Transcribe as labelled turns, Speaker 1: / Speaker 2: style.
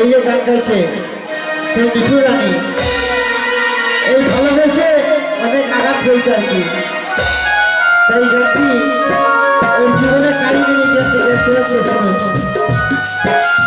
Speaker 1: এই যে গান গাইছে সেই মিঠু রানী এই ভালোবেসে অনেক আঘাত হয়েছে আর কি। তাই ব্যক্তি ওর জীবনের নিয়ে প্রশ্ন।